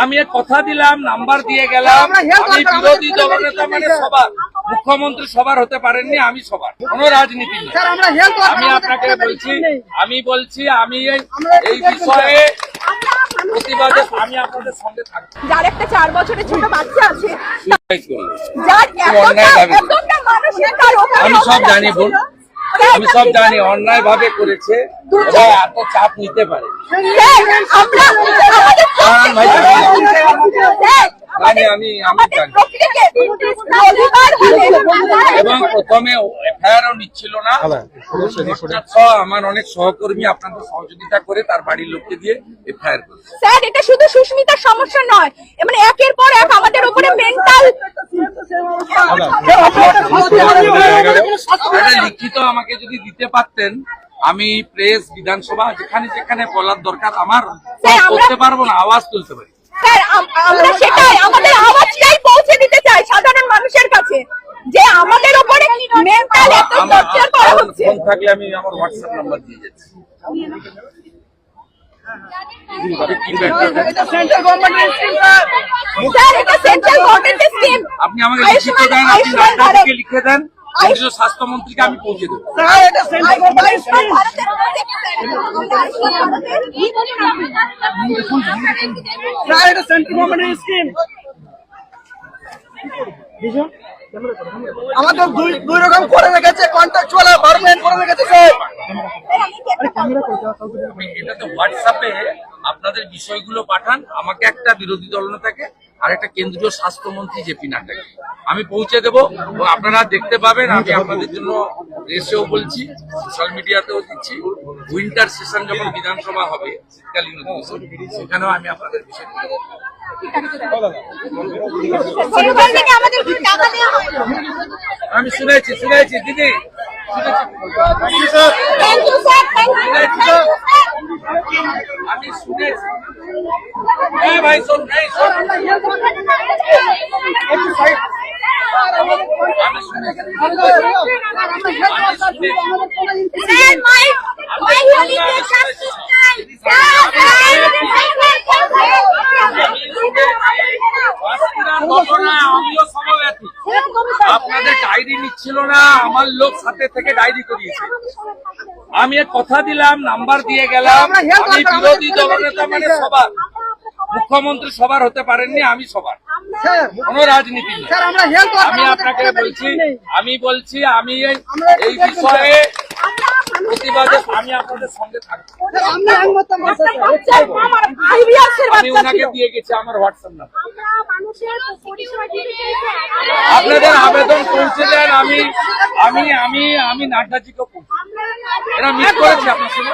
আমি এক কথা দিলাম নাম্বার দিয়ে গেলাম। আমি বিরোধী দলনেতা মানে সবার মুখ্যমন্ত্রী সবার হতে পারেননি আমি সবার। কোনো রাজনীতি নেই। স্যার আমরা হেলথ আমি আপনাকে বলছি আমি বলছি আমি এই- এই বিষয়ে আমি আপনাদের সঙ্গে থাকব। যার একটা চার বছরের ছোট বাচ্চা আছে আমি সব জানি আছে। আমি সব জানি অন্যায় ভাবে করেছে এত চাপ নিতে পারে। স্যার, আমরা এবং প্রথমে এফআইআরও নিচ্ছিল না। অনেক সহকর্মী আপনাদের সহযোগিতা করে তার বাড়ির লোককে দিয়ে এফআইআর স্যার এটা শুধু সুস্মিতার সমস্যা নয় মানে একের পর এক আমাদের উপরে মেন্টাল লিখিত আমাকে যদি দিতে পারতেন আমি প্রেস বিধানসভা যেখানে যেখানে বলার দরকার আমার করতে পারব না আওয়াজ তুলতে পারি। আমরা সেটাই আমাদের আওয়াজটাই পৌঁছে দিতে চাই সাধারণ মানুষের কাছে যে আমাদের উপরে মেন্টাল এত টর্চার করা হচ্ছে। থাকলে আমি আমার হোয়াটসঅ্যাপ নাম্বার দিয়ে যাচ্ছি। কি ব্যাপারটা? এটা সেন্ট্রাল গভর্নমেন্টের স্কিম স্যার স্যার এটা সেন্ট্রাল গভর্নমেন্টের স্কিম আপনি আমাকে লিখিত দেন আপনি লিখে দেন। কেন্দ্রীয় স্বাস্থ্যমন্ত্রীকে আমি পৌঁছে দেবো। স্যার এটা সেন্ট্রাল গভর্নমেন্টের স্কিম এটা স্কিম আমাদের দুই দুই রকম করে রেখেছে কন্ট্রাকচুয়াল আর পার্মানেন্ট করে রেখেছে স্যার আপনি এটাতে হোয়াটসঅ্যাপে আপনাদের বিষয়গুলো পাঠান আমাকে একটা বিরোধী দলনেতাকে আর একটা কেন্দ্রীয় স্বাস্থ্যমন্ত্রী জেপি নাড্ডাকে আমি পৌঁছে দেবো এবং আপনারা দেখতে পাবেন আমি আপনাদের জন্য রেসেও বলছি সোশ্যাল মিডিয়াতেও দিচ্ছি। উইন্টার সেশন যখন বিধানসভা হবে শীতকালীন সেখানেও আমি আপনাদের বিষয় আমি শুনেছি শুনেছি দিদি। শুনেছি thank you sir thank you আমি শুনেছি এই ভাই আপনাদের ডায়েরি নিচ্ছিল না, আমার লোক সাথে থেকে ডায়েরি করিয়েছে। আমি কথা দিলাম, নাম্বার দিয়ে গেলাম বিরোধী দলনেতা মানে সবার। মুখ্যমন্ত্রী সবার হতে পারেননি আমি সবার। স্যার কোনো রাজনীতি নেই। স্যার আমরা হেলথ আমি আপনাকে বলছি আমি বলছি আমি এই- এই বিষয়ে প্রতিবাদে আমি আপনাদের সঙ্গে থাকব। আমি ওনাকে দিয়ে গেছি আমার হোয়াটসঅ্যাপ নাম্বার আমরা মানুষের পরিষেবা দিতে আপনাদের আবেদন পৌঁছে দেন আমি আমি আমি আমি নাড্ডাজিকে পৌঁছে। এরা মিস করেছে আপনার সঙ্গে?